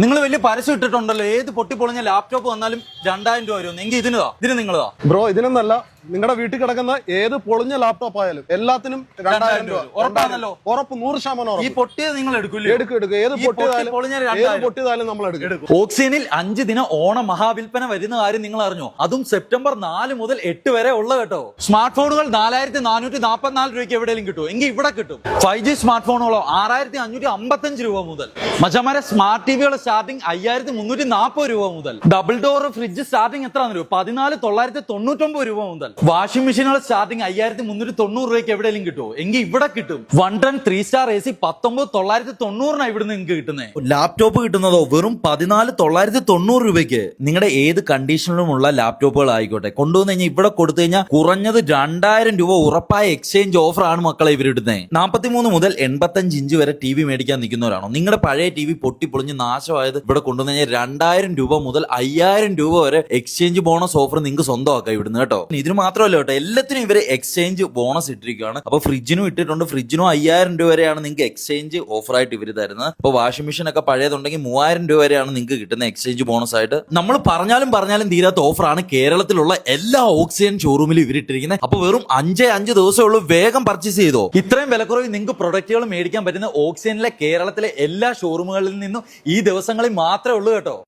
നിങ്ങൾ വലിയ പരസ്യം ഇട്ടിട്ടുണ്ടല്ലോ. ഏത് പൊട്ടിപ്പൊളിഞ്ഞ ലാപ്ടോപ്പ് വന്നാലും രണ്ടായിരം രൂപ വരും എങ്കിൽ ഇതിനോ ഇതിന് നിങ്ങളോ ബ്രോ ഇതിനൊന്നല്ല. നിങ്ങളുടെ വീട്ടിൽ കിടക്കുന്ന ഏത് പൊളിഞ്ഞ ലാപ്ടോപ്പ് ആയാലും എല്ലാത്തിനും രണ്ടായിരം രൂപ. ഉറപ്പാണല്ലോ? ഉറപ്പ് നൂറ് ശതമാനം ഈ പൊട്ടിയത് നിങ്ങൾ എടുക്കില്ലേ? എടുക്കും എടുക്കും. ഏത് പൊട്ടിയതായാലും ഏത് പൊട്ടിയതായാലും നമ്മൾ എടുക്കും. ഓക്സിജനിൽ അഞ്ച് ദിന ഓണ മഹാവിൽപ്പന വരുന്ന കാര്യം നിങ്ങൾ അറിഞ്ഞോ? അതും സെപ്റ്റംബർ നാല് മുതൽ എട്ട് വരെ ഉള്ള കേട്ടോ. സ്മാർട്ട് ഫോണുകൾ നാലായിരത്തി നാനൂറ്റി നാൽപ്പത്തിനാല് രൂപയ്ക്ക് എവിടെയെങ്കിലും കിട്ടും എങ്കിൽ ഇവിടെ കിട്ടും. ഫൈവ് ജി സ്മാർട്ട് ഫോണുകളോ ആറായിരത്തി അഞ്ഞൂറ്റി അമ്പത്തഞ്ച് രൂപ മുതൽ. മജമാരെ സ്മാർട്ട് ടിവികൾ സ്റ്റാർട്ടിംഗ് അയ്യായിരത്തി മുന്നൂറ്റി നാൽപ്പത് രൂപ മുതൽ. ഡബിൾ ഡോർ ഫ്രിഡ്ജ് സ്റ്റാർട്ടിംഗ് എത്ര രൂപ പതിനാല് തൊള്ളായിരത്തി തൊണ്ണൂറ്റൊമ്പത് രൂപ മുതൽ. വാഷിംഗ് മെഷീനുകൾ സ്റ്റാർട്ടിംഗ് അയ്യായിരത്തി മുന്നൂറ്റി തൊണ്ണൂറ് രൂപയ്ക്ക് എവിടെയെങ്കിലും കിട്ടുമോ എങ്കിൽ ഇവിടെ കിട്ടും. One ton three star A C പത്തൊമ്പത് തൊള്ളായിരത്തി തൊണ്ണൂറിനാണ് ഇവിടെ നിങ്ങൾക്ക് കിട്ടുന്നത് ലാപ്ടോപ്പ് കിട്ടുന്നതോ വെറും പതിനാല് തൊള്ളായിരത്തി തൊണ്ണൂറ് രൂപയ്ക്ക് നിങ്ങളുടെ ഏത് കണ്ടീഷനിലുമുള്ള ലാപ്ടോപ്പുകൾ ആയിക്കോട്ടെ. കൊണ്ടുവന്ന് കഴിഞ്ഞാൽ ഇവിടെ കൊടുത്തു കഴിഞ്ഞാൽ കുറഞ്ഞത് രണ്ടായിരം രൂപ ഉറപ്പായ എക്സ്ചേഞ്ച് ഓഫർ ആണ് മക്കളെ ഇവരിടുന്നത് നാൽപ്പത്തിമൂന്ന് മുതൽ എൺപത്തഞ്ച് ഇഞ്ച് വരെ ടി വി മേടിക്കാൻ നിൽക്കുന്നവരാണോ? നിങ്ങളുടെ പഴയ ടി വി പൊട്ടിപ്പൊളിഞ്ഞ് നാശമായത് ഇവിടെ കൊണ്ടുവന്ന് കഴിഞ്ഞാൽ രണ്ടായിരം രൂപ മുതൽ അയ്യായിരം രൂപ വരെ എക്സ്ചേഞ്ച് ബോണസ് ഓഫർ നിങ്ങൾക്ക് സ്വന്തമാക്കാം ഇവിടുന്ന് കേട്ടോ. ഇതിന് മാത്രമല്ല കേട്ടോ എല്ലാത്തിനും ഇവർ എക്സ്ചേഞ്ച് ബോണസ് ഇട്ടിരിക്കുകയാണ്. അപ്പൊ ഫ്രിഡ്ജിനും ഇട്ടിട്ടുണ്ട്. ഫ്രിഡ്ജിനും അയ്യായിരം രൂപ വരെയാണ് നിങ്ങൾക്ക് എക്സ്ചേഞ്ച് ഓഫർ ആയിട്ട് ഇവർ തരുന്നത്. അപ്പൊ വാഷിംഗ് മെഷീൻ ഒക്കെ പഴയതുണ്ടെങ്കിൽ മൂവായിരം രൂപ വരെയാണ് നിങ്ങൾക്ക് കിട്ടുന്ന എക്സ്ചേഞ്ച് ബോണസ് ആയിട്ട്. നമ്മൾ പറഞ്ഞാലും പറഞ്ഞാലും തീരാത്ത ഓഫറാണ് കേരളത്തിലുള്ള എല്ലാ ഓക്സിജൻ ഷോറൂമിലും ഇവരിട്ടിരിക്കുന്നത് അപ്പൊ വെറും അഞ്ചേ അഞ്ച് ദിവസമേ ഉള്ളൂ വേഗം പർച്ചേസ് ചെയ്തോ. ഇത്രയും വിലക്കുറവിൽ നിങ്ങൾക്ക് പ്രൊഡക്റ്റുകൾ മേടിക്കാൻ പറ്റുന്ന ഓക്സിജനിലെ കേരളത്തിലെ എല്ലാ ഷോറൂമുകളിൽ നിന്നും ഈ ദിവസങ്ങളിൽ മാത്രമേ ഉള്ളൂ കേട്ടോ.